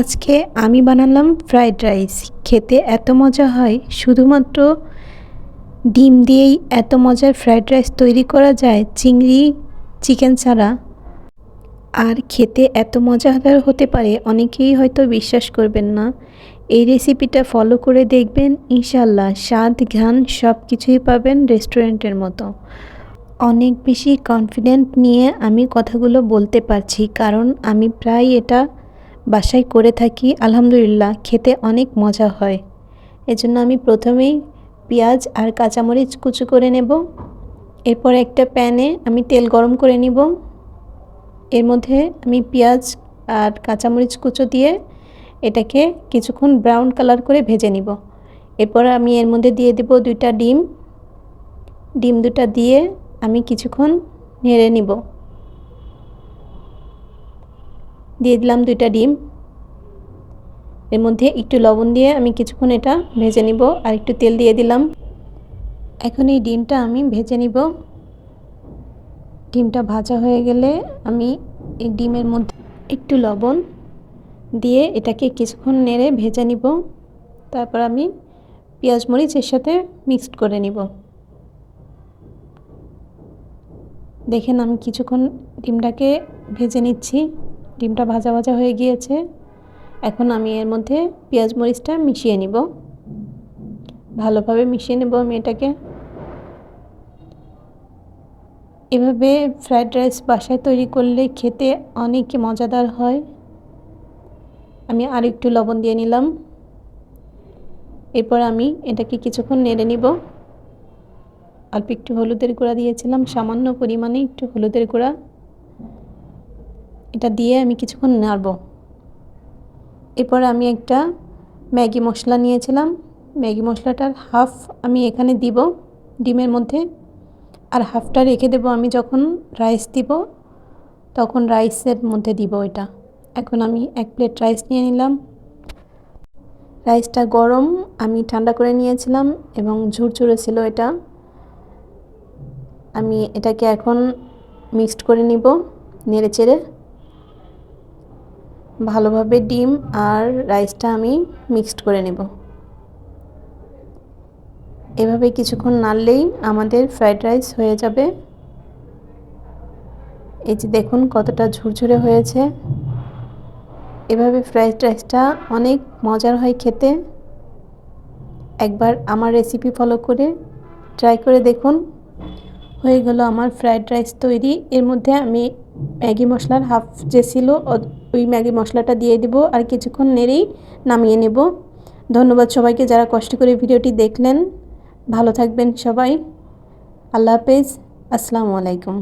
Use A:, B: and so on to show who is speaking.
A: আজকে আমি বানালাম ফ্রাইড রাইস। খেতে এত মজা হয়, শুধুমাত্র ডিম দিয়েই এত মজার ফ্রাইড রাইস তৈরি করা যায়, চিংড়ি, চিকেন ছাড়া। আর খেতে এত মজাদার হতে পারে, অনেকেই হয়তো বিশ্বাস করবেন না। এই রেসিপিটা ফলো করে দেখবেন ইনশাল্লাহ স্বাদ, ঘ্রাণ সব কিছুই পাবেন রেস্টুরেন্টের মতো। অনেক বেশি কনফিডেন্ট নিয়ে আমি কথাগুলো বলতে পারছি, কারণ আমি প্রায় এটা বাসায় করে থাকি, আলহামদুলিল্লাহ, খেতে অনেক মজা হয়। এজন্য আমি প্রথমেই পেঁয়াজ আর কাঁচামরিচ কুচু করে নেব। এরপর একটা প্যানে আমি তেল গরম করে নিব। এর মধ্যে আমি পেঁয়াজ আর কাঁচামরিচ কুচো দিয়ে এটাকে কিছুক্ষণ ব্রাউন কালার করে ভেজে নিব। এরপর আমি এর মধ্যে দিয়ে দেব দুইটা ডিম। ডিম দুটা দিয়ে আমি কিছুক্ষণ নেড়ে নিব। দিয়ে দিলাম দুইটা ডিম। এর মধ্যে একটু লবণ দিয়ে আমি কিছুক্ষণ এটা ভেজে নিব আর একটু তেল দিয়ে দিলাম। এখন এই ডিমটা আমি ভেজে নিব। ডিমটা ভাজা হয়ে গেলে আমি এই ডিমের মধ্যে একটু লবণ দিয়ে এটাকে কিছুক্ষণ নেড়ে ভেজে নিব। তারপর আমি পেঁয়াজ মরিচের সাথে মিক্সড করে নিব। দেখেন আমি কিছুক্ষণ ডিমটাকে ভেজে নিচ্ছি। ডিমটা ভাজা ভাজা হয়ে গিয়েছে। এখন আমি এর মধ্যে পেঁয়াজ মরিচটা মিশিয়ে নিব। ভালোভাবে মিশিয়ে নেব আমি এটাকে। এভাবে ফ্রায়েড রাইস বাসায় তৈরি করলে খেতে অনেক মজাদার হয়। আমি আর একটু লবণ দিয়ে নিলাম। এরপর আমি এটাকে কিছুক্ষণ নেড়ে নিব। অল্প একটু হলুদের গুঁড়া দিয়েছিলাম, সামান্য পরিমাণে একটু হলুদের গুঁড়া। এটা দিয়ে আমি কিছুক্ষণ নাড়ব। এরপর আমি একটা ম্যাগি মশলা নিয়েছিলাম। ম্যাগি মশলাটার হাফ আমি এখানে দিব ডিমের মধ্যে। আর হাফটা রেখে দেব আমি যখন রাইস দিব, তখন রাইসের মধ্যে দিব এটা। এখন আমি এক প্লেট রাইস নিয়ে নিলাম। রাইসটা গরম, আমি ঠান্ডা করে নিয়েছিলাম এবং ঝুরঝুরে ছিল এটা। আমি এটাকে এখন মিক্সড করে নিব নেড়ে চেড়ে। ভালোভাবে ডিম আর রাইসটা আমি মিক্সড করে নেব। এভাবে কিছুক্ষণ নাড়লেই আমাদের ফ্রাইড রাইস হয়ে যাবে। এই যে দেখুন কতটা ঝুরঝুরে হয়েছে। এভাবে ফ্রাইড রাইসটা অনেক মজার হয় খেতে। একবার আমার রেসিপি ফলো করে ট্রাই করে দেখুন। হয়ে গেল আমার ফ্রাইড রাইস তৈরি। এর মধ্যে আমি ম্যাগি মশলার হাফ যে ছিল ওই ম্যাগি মশলাটা দিয়ে দেবো আর কিছুক্ষণ নেড়েই নামিয়ে নেব। ধন্যবাদ সবাইকে যারা কষ্ট করে ভিডিওটি দেখলেন। ভালো থাকবেন সবাই। আল্লাহ হাফেজ। আসসালামু আলাইকুম।